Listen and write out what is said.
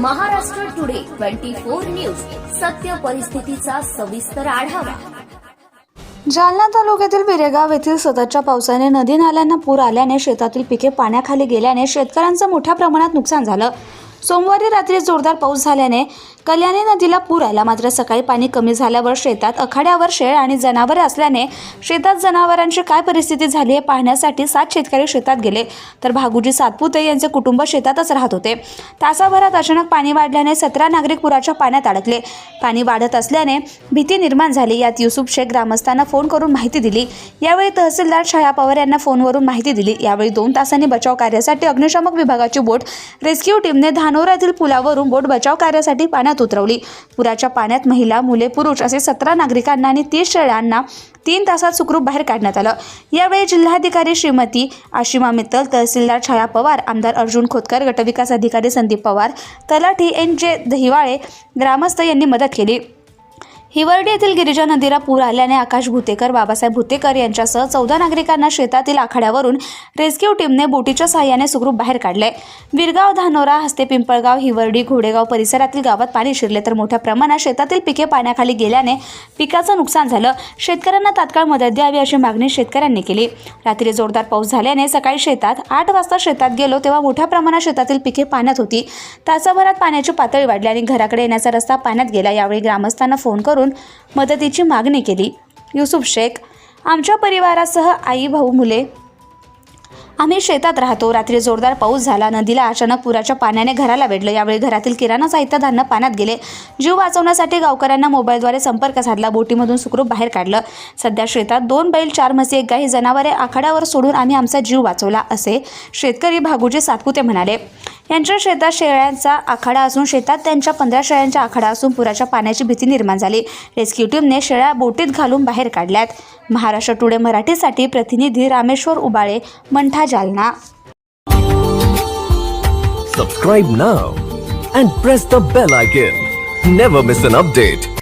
Maharashtra today twenty four news. सत्य परिस्थितीचा सविस्तर आढावा. जालना तालुक्यातील बिरेगाव येथील सततच्या पावसाने नदी नाल्यांना पूर आल्याने शेतातील पिके पाण्याखाली गेल्याने शेतकऱ्यांचं मोठ्या प्रमाणात नुकसान झालं. सोमवारी रात्री जोरदार पाऊस झाल्याने कल्याणी नदीला पूर आला. मात्र सकाळी पाणी कमी झाल्यावर शेतात अखाड्यावर शेळ आणि जनावरे असल्याने शेतात जनावरांची काय परिस्थिती झाली हे पाहण्यासाठी सात शेतकरी शेतात गेले. तर भागुजी सातपुते यांचे कुटुंब शेतातच राहत होते. तासाभरात अचानक पाणी वाढल्याने सतरा नागरिक पुराच्या पाण्यात अडकले. पाणी वाढत असल्याने भीती निर्माण झाली. यात युसुफ शेख ग्रामस्थांना फोन करून माहिती दिली. यावेळी तहसीलदार छाया पवार यांना फोनवरून माहिती दिली. यावेळी दोन तासांनी बचाव कार्यासाठी अग्निशामक विभागाची बोट रेस्क्यू टीमने धानोरातील पुलावरून बोट बचाव कार्यासाठी पाण्यात उतरवली. पुराच्या पाण्यात महिला मुले पुरुष असे सतरा नागरिकांना आणि तीस शेळ्यांना तीन तासात सुखरूप बाहेर काढण्यात आलं. यावेळी जिल्हाधिकारी श्रीमती आशिमा मित्तल तहसीलदार छाया पवार आमदार अर्जुन खोतकर गटविकास अधिकारी संदीप पवार तलाठी एन जे दहिवाळे ग्रामस्थ यांनी मदत केली. हिवर्डी येथील गिरिजा नदीला पूर आल्याने आकाश भुतेकर बाबासाहेब भुतेकर यांच्यासह चौदा नागरिकांना शेतातील आखाड्यावरून रेस्क्यू टीमने बोटीच्या सहाय्याने सुखरूप बाहेर काढले. विरगाव धानोरा हस्ते पिंपळगाव हिवर्डी घोडेगाव परिसरातील गावात पाणी शिरले तर मोठ्या प्रमाणात शेतातील पिके पाण्याखाली गेल्याने पिकाचं नुकसान झालं. शेतकऱ्यांना तात्काळ मदत द्यावी अशी मागणी शेतकऱ्यांनी केली. रात्री जोरदार पाऊस झाल्याने सकाळी शेतात आठ वाजता शेतात गेलो तेव्हा मोठ्या प्रमाणात शेतातील पिके पाण्यात होती. तासाभरात पाण्याची पातळी वाढली आणि घराकडे येण्याचा रस्ता पाण्यात गेला. यावेळी ग्रामस्थांना फोन करून मदतीची मागणी केली. युसुफ शेख आमच्या परिवारासह आई भाऊ मुले. आम्ही शेतात राहतो. रात्री जोरदार पाऊस झाला. नदीला अचानक पुराच्या पाण्याने घराला वेढलं. यावेळी घरातील किराणा साहित्य धान्य पाण्यात गेले. जीव वाचवण्यासाठी गावकऱ्यांना मोबाईलद्वारे संपर्क साधला. बोटीमधून सुखरूप बाहेर काढलं. सध्या शेतात दोन बैल चार म्हशी एक गाई जनावरे आखाड्यावर सोडून आम्ही आमचा जीव वाचवला असे शेतकरी भागुजी सातपुते म्हणाले. यांच्या शेतात शेळ्यांचा आखाडा असून शेतात त्यांच्या पंधरा शेळ्यांचा आखाडा असून पुराच्या पाण्याची भीती निर्माण झाली. रेस्क्यू टीमने शेळ्या बोटीत घालून बाहेर काढल्यात. महाराष्ट्र टुडे मराठीसाठी प्रतिनिधी Rameshwar Ubale Mantha Jalna. Subscribe now and press the bell icon never miss an update